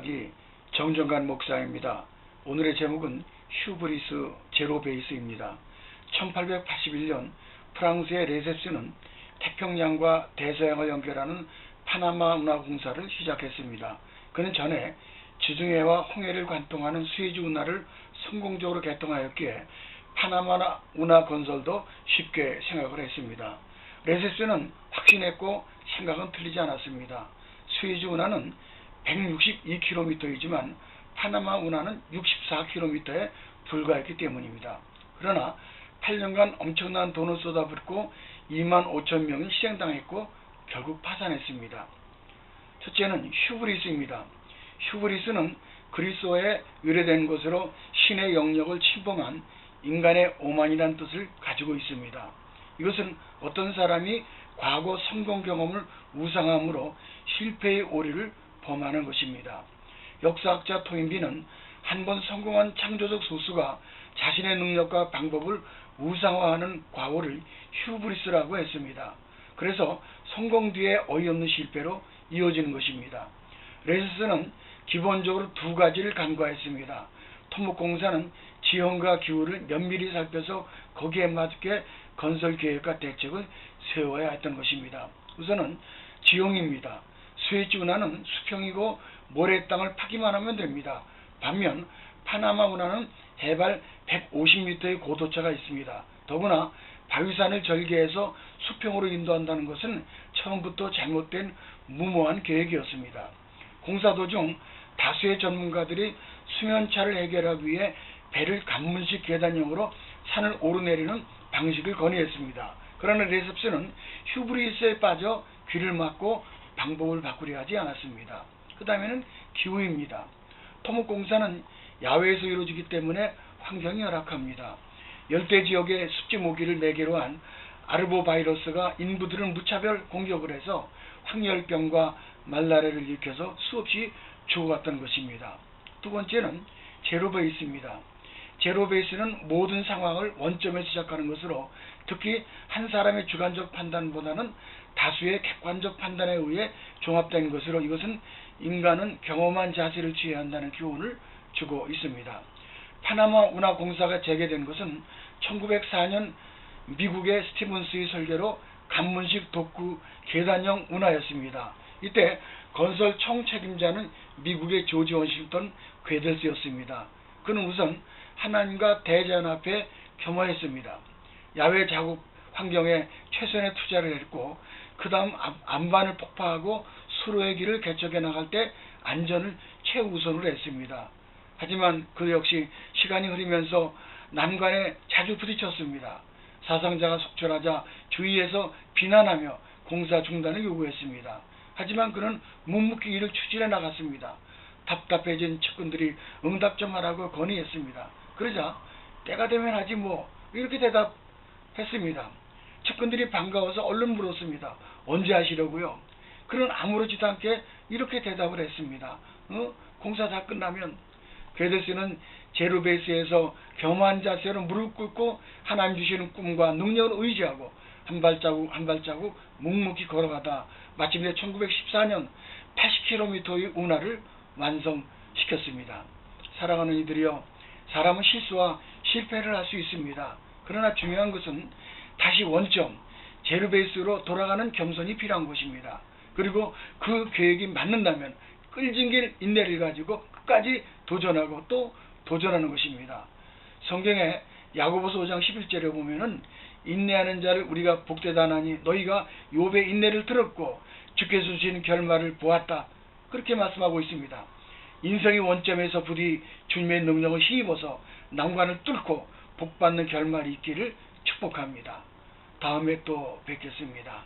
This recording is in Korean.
이야기 정정관 목사입니다. 오늘의 제목은 휴브리스 제로베이스입니다. 1881년 프랑스의 레셉스는 태평양과 대서양을 연결하는 파나마 운하공사를 시작했습니다. 그는 전에 지중해와 홍해를 관통하는 스웨즈 운하를 성공적으로 개통하였기에 파나마 운하 건설도 쉽게 생각을 했습니다. 레셉스는 확신했고 생각은 틀리지 않았습니다. 스웨즈 운하는 162km이지만 파나마 운하는 64km에 불과했기 때문입니다. 그러나 8년간 엄청난 돈을 쏟아붓고 2만 5천 명이 희생당했고 결국 파산했습니다. 첫째는 휴브리스입니다. 휴브리스는 그리스어에 의뢰된 것으로 신의 영역을 침범한 인간의 오만이란 뜻을 가지고 있습니다. 이것은 어떤 사람이 과거 성공 경험을 우상함으로 실패의 오류를 범하는 것입니다. 역사학자 토인비는 한 번 성공한 창조적 소수가 자신의 능력과 방법을 우상화하는 과오를 휴브리스라고 했습니다. 그래서 성공 뒤에 어이없는 실패로 이어지는 것입니다. 레스스는 기본적으로 두 가지를 간과했습니다. 토목공사는 지형과 기후를 면밀히 살펴서 거기에 맞게 건설 계획과 대책을 세워야 했던 것입니다. 우선은 지형입니다. 스웨지 운하는 수평이고 모래 땅을 파기만 하면 됩니다. 반면 파나마 운하는 해발 150m의 고도차가 있습니다. 더구나 바위산을 절개해서 수평으로 인도한다는 것은 처음부터 잘못된 무모한 계획이었습니다. 공사 도중 다수의 전문가들이 수면차를 해결하기 위해 배를 간문식 계단형으로 산을 오르내리는 방식을 건의했습니다. 그러나 레셉스는 휴브리스에 빠져 귀를 막고 방법을 바꾸려 하지 않았습니다. 그 다음에는 기후입니다. 토목공사는 야외에서 이루어지기 때문에 환경이 열악합니다. 열대 지역의 습지 모기를 매개로 한 아르보 바이러스가 인부들을 무차별 공격을 해서 황열병과 말라리아를 일으켜서 수없이 죽어갔던 것입니다. 두 번째는 제로베이스입니다. 제로 베이스는 모든 상황을 원점에서 시작하는 것으로 특히 한 사람의 주관적 판단보다는 다수의 객관적 판단에 의해 종합된 것으로 이것은 인간은 경험한 자세를 취해야 한다는 교훈을 주고 있습니다. 파나마 운하 공사가 재개된 것은 1904년 미국의 스티븐스의 설계로 간문식 독구 계단형 운하였습니다. 이때 건설 총 책임자는 미국의 조지 워싱턴 괴델스였습니다. 그는 우선 하나님과 대자연 앞에 겸허했습니다. 야외 자국 환경에 최선의 투자를 했고 그 다음 안반을 폭파하고 수로의 길을 개척해 나갈 때 안전을 최우선으로 했습니다. 하지만 그 역시 시간이 흐르면서 난관에 자주 부딪혔습니다. 사상자가 속출하자 주위에서 비난하며 공사 중단을 요구했습니다. 하지만 그는 묵묵히 일을 추진해 나갔습니다. 답답해진 측근들이 응답 좀 하라고 건의했습니다. 그러자 때가 되면 하지 뭐 이렇게 대답했습니다. 측근들이 반가워서 얼른 물었습니다. 언제 하시려고요? 그는 아무렇지도 않게 이렇게 대답을 했습니다. 어? 공사 다 끝나면 베데스는 제루베이스에서 겸한 자세로 무릎 꿇고 하나님 주시는 꿈과 능력을 의지하고 한 발자국 한 발자국 묵묵히 걸어가다 마침내 1914년 80km의 운하를 완성시켰습니다. 사랑하는 이들이여 사람은 실수와 실패를 할 수 있습니다. 그러나 중요한 것은 다시 원점 제르베이스로 돌아가는 겸손이 필요한 것입니다. 그리고 그 계획이 맞는다면 끌진 길 인내를 가지고 끝까지 도전하고 또 도전하는 것입니다. 성경에 야고보서 5장 11절에 보면은 인내하는 자를 우리가 복되다 하니 너희가 욥의 인내를 들었고 주께서 주시는 결말을 보았다. 그렇게 말씀하고 있습니다. 인생의 원점에서 부디 주님의 능력을 힘입어서 난관을 뚫고 복받는 결말이 있기를 축복합니다. 다음에 또 뵙겠습니다.